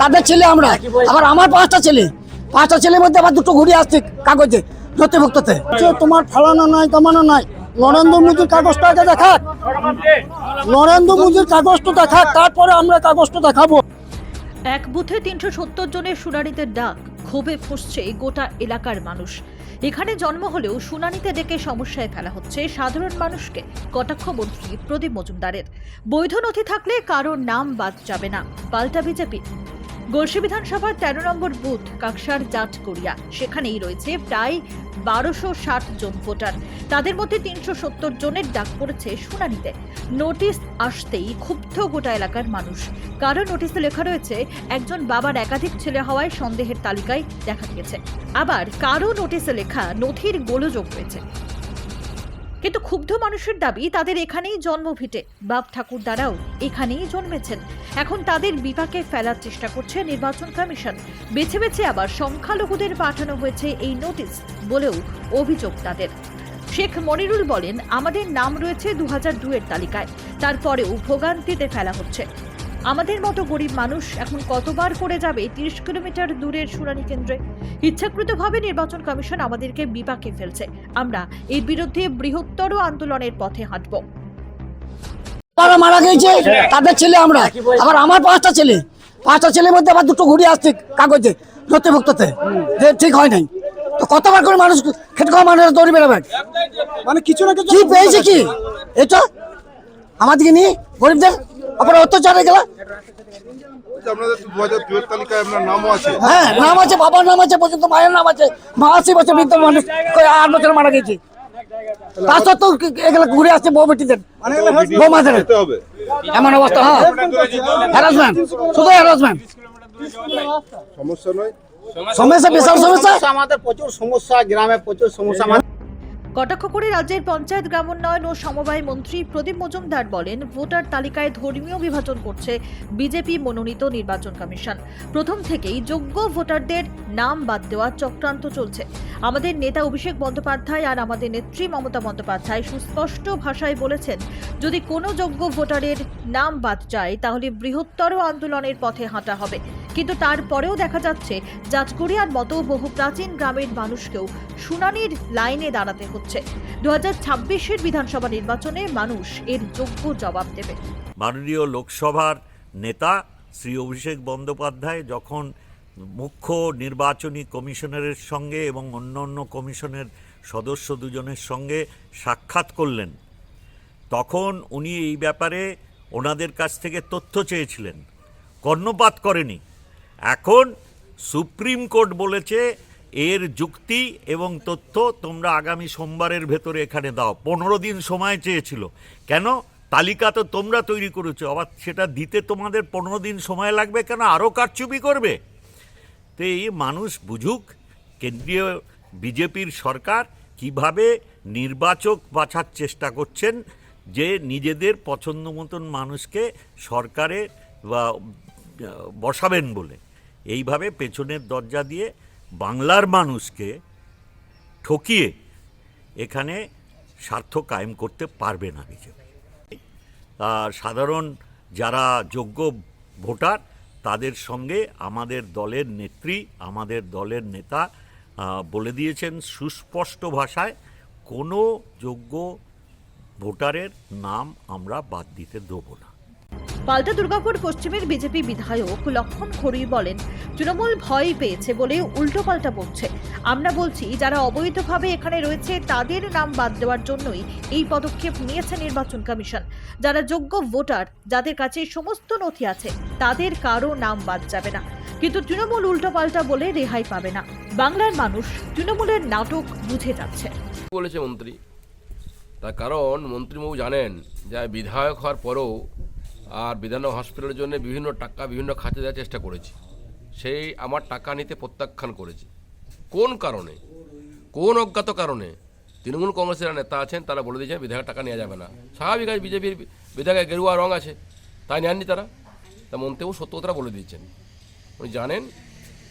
তাদের ছেলে আমরা। আবার আমার পাঁচটা ছেলে। পাঁচটা ছেলের মধ্যে আবার দুটো ঘুরে আসছে কাগজে নথিভুক্ততে। তোমার ফলানো নাই কমানো নাই। নরেন্দ্র মোদীর কাগজটা আগে দেখাক। নরেন্দ্র মোদীর কাগজটা দেখাক তারপরে আমরা কাগজটা দেখাবো। এক বুথে তিনশো সত্তর জনের শুনানিতে ডাক ক্ষোভে ফুসছে গোটা এলাকার মানুষ। এখানে জন্ম হলেও শুনানিতে ডেকে সমস্যায় ফেলা হচ্ছে সাধারণ মানুষকে, কটাক্ষ মন্ত্রী প্রদীপ মজুমদারের। বৈধ নথি থাকলে কারোর নাম বাদ যাবে না। পাল্টা বিজেপি। গলসি বিধানসভার তেরো নম্বর বুথ, কাকসার জাট করিয়া। সেখানেই রয়েছে প্রায় বারোশো ষাট জন ভোটার। তাদের মধ্যে তিনশো সত্তর জনের ডাক পড়েছে শুনানিতে। নোটিশ আসতেই ক্ষুব্ধ গোটা এলাকার মানুষ। কারও নোটিশে লেখা রয়েছে, একজন বাবার একাধিক ছেলে হওয়ায় সন্দেহের তালিকায় দেখা গিয়েছে। আবার কারও নোটিশে লেখা নথির গোলযোগ রয়েছে। কিন্তু ক্ষুব্ধ মানুষের দাবি, তাদের এখানেই জন্ম ভিটে। বাপ ঠাকুর দ্বারাও এখানেই জন্মেছেন। এখন তাদের বিপাকে ফেলার চেষ্টা করছে নির্বাচন কমিশন। বেছে বেছে আবার সংখ্যালঘুদের পাঠানো হয়েছে এই নোটিশ বলেও অভিযোগ তাদের। শেখ মনিরুল বলেন, আমাদের নাম রয়েছে দু হাজার দুয়ের তালিকায়। তারপরেও ভোগান্তিতে ফেলা হচ্ছে। আমাদের মতো গরিব মানুষ এখন কতবার করে যাবে তিরিশ কিলোমিটার দূরের শুনানি কেন্দ্রে? ইচ্ছাকৃতভাবে নির্বাচন কমিশন আমাদেরকে বিপাকে ফেলছে। আমরা এর বিরুদ্ধে বৃহত্তর আন্দোলনের পথে হাঁটব। তারা মারা গিয়েছে তাদের ছেলে আমরা। আবার আমার পাঁচটা ছেলে। পাঁচটা ছেলের মধ্যে আবার দুটো ঘুরে আসছে কাগজে নথিভুক্ততে যে ঠিক হয় নাই। তো কতবার করে মানুষ খেটে খাওয়া মানুষ দৌড়ে বেরোবে? মানে কিছু না কিছু কি পেয়েছে কি? এটা আমাদেরকে নিয়ে গরিবদের অপর অত্যাচারে গেলা আপনার হ্যাঁ নাম আছে বাবার নাম আছে পর্যন্ত মায়ের নাম আছে মা আশি বছর বৃদ্ধ মানুষ কই আট বছর মারা গেছে। তার সত্ত্বেও এগুলো ঘুরে আসছে বউ বেটিদের মানে বৌমাদের। এমন অবস্থা হ্যাঁ। হ্যারাসমেন্ট শুধু হ্যারাসমেন্ট সমস্যা নয়। সমস্যা বিশাল সমস্যা। আমাদের প্রচুর সমস্যা গ্রামে প্রচুর সমস্যা। মানে কটাক্ষ করে রাজ্যের পঞ্চায়েত গ্রামোন্নয়ন ও সমবায় মন্ত্রী প্রদীপ মজুমদার বলেন, ভোটার তালিকায় ধর্মীয় বিভাজন করছে বিজেপি মনোনীত নির্বাচন কমিশন। প্রথম থেকেই যোগ্য ভোটারদের নাম বাদ দেওয়া চক্রান্ত চলছে। আমাদের নেতা অভিষেক বন্দ্যোপাধ্যায় আর আমাদের নেত্রী মমতা বন্দ্যোপাধ্যায় সুস্পষ্ট ভাষায় বলেছেন, যদি কোনো যোগ্য ভোটারের নাম বাদ যায়, তাহলে বৃহত্তর আন্দোলনের পথে হাঁটা হবে। কিন্তু তারপরেও দেখা যাচ্ছে জাজগড়িয়ার মতো বহু প্রাচীন গ্রামের মানুষকেও শুনানির লাইনে দাঁড়াতে হচ্ছে। দু হাজার বিধানসভা নির্বাচনে মানুষ এর যোগ্য জবাব দেবে। মাননীয় লোকসভার নেতা শ্রী অভিষেক বন্দ্যোপাধ্যায় যখন মুখ্য নির্বাচনী কমিশনারের সঙ্গে এবং অন্য অন্য কমিশনের সদস্য দুজনের সঙ্গে সাক্ষাৎ করলেন, তখন উনি এই ব্যাপারে ওনাদের কাছ থেকে তথ্য চেয়েছিলেন। কর্ণপাত করেনি। এখন সুপ্রিম কোর্ট বলেছে এর যুক্তি এবং তথ্য তোমরা আগামী সোমবারের ভেতরে এখানে দাও। পনেরো দিন সময় চেয়েছিল। কেন? তালিকা তো তোমরা তৈরি করেছ। আবার সেটা দিতে তোমাদের পনেরো দিন সময় লাগবে কেন? আরও কারচুপি করবে। তো এই মানুষ বুঝুক, কেন্দ্রীয় বিজেপির সরকার কীভাবে নির্বাচক বাছার চেষ্টা করছেন যে নিজেদের পছন্দ মতন মানুষকে সরকারে বসাবেন বলে। এইভাবে পেছনের দরজা দিয়ে বাংলার মানুষকে ঠকিয়ে এখানে স্বার্থ কায়েম করতে পারবে না বিজেপি। আর সাধারণ যারা যোগ্য ভোটার, তাদের সঙ্গে আমাদের দলের নেত্রী, আমাদের দলের নেতা বলে দিয়েছেন সুস্পষ্ট ভাষায়, কোনো যোগ্য ভোটারের নাম আমরা বাদ দিতে দেবো না। পাল্টা দুর্গাপুর পশ্চিমের বিজেপি বিধায়ক লক্ষণ খড়ুই বলেন, তৃণমূল ভয় পেয়েছে বলে উল্টো পাল্টা বলছে। আমরা বলছি, যারা অবৈধভাবে এখানে রয়েছে, তাদের নাম বাদ দেওয়ার জন্যই এই পদক্ষেপ নিয়েছে নির্বাচন কমিশন। যারা যোগ্য ভোটার, যাদের কাছে সমস্ত নথি আছে, তাদের কারও নাম বাদ যাবে না। কিন্তু তৃণমূল উল্টো পাল্টা বলে রেহাই পাবে না। বাংলার মানুষ তৃণমূলের নাটক বুঝে যাচ্ছে। বলেছে মন্ত্রী। তার কারণ মন্ত্রীবাবু জানেন যে বিধায়ক হওয়ার পরেও আর বিধান হসপিটালের জন্য বিভিন্ন টাকা, বিভিন্ন খাতে দেওয়ার চেষ্টা করেছি। সেই আমার টাকা নিতে প্রত্যাখ্যান করেছি। কোন কারণে? কোন অজ্ঞাত কারণে? তৃণমূল কংগ্রেসের নেতা আছেন, তারা বলে দিয়েছেন বিধায়ক টাকা নেওয়া যাবে না। স্বাভাবিক আছে, বিজেপির বিধায়কের গেরুয়া রং আছে, তাই নেননি তারা। তা মন্ত্রীবাবু সত্য কথা বলে দিয়েছেন। উনি জানেন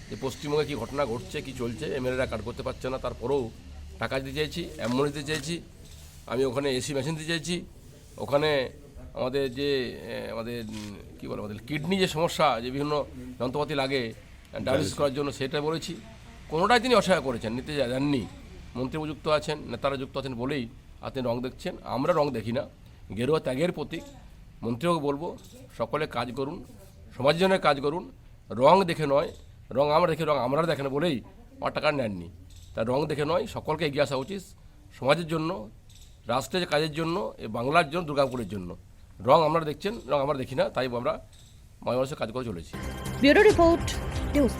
যে পশ্চিমবঙ্গে কী ঘটনা ঘটছে, কী চলছে, এমএলএরা কাট করতে পারছে না, তারপরেও টাকা দিতে চাইছি অ্যাম্বুলেন্স দিতে চাইছি আমি ওখানে এসি মেশিন দিতে চাইছি ওখানে আমাদের যে আমাদের কি বলে, আমাদের কিডনি যে সমস্যা, যে বিভিন্ন যন্ত্রপাতি লাগে, ডায়ালিসিস করার জন্য সেটা বলেছি। কোনোটাই তিনি অসহায় করেছেন, নিতে যাননি। মন্ত্রী যুক্ত আছেন, নেতারা যুক্ত আছেন বলেই আপনি রং দেখছেন, আমরা রং দেখি না। গেরুয়া ত্যাগের প্রতীক। মন্ত্রীকে বলব, সকলে কাজ করুন সমাজের জন্য কাজ করুন, রং দেখে নয়, রং আমরা দেখে, রং আমরা দেখেন বলেই আমার টাকা নেননি। তা রং দেখে নয়, সকলকে এগিয়ে আসা উচিত, সমাজের জন্য, রাষ্ট্রের কাজের জন্য, এ বাংলার জন্য, দুর্গাপুরের জন্য। রং আমরা দেখছেন, রং আমরা দেখি না, তাই আমরা ময়মনসে কাজ করে চলেছি। Bureau report, news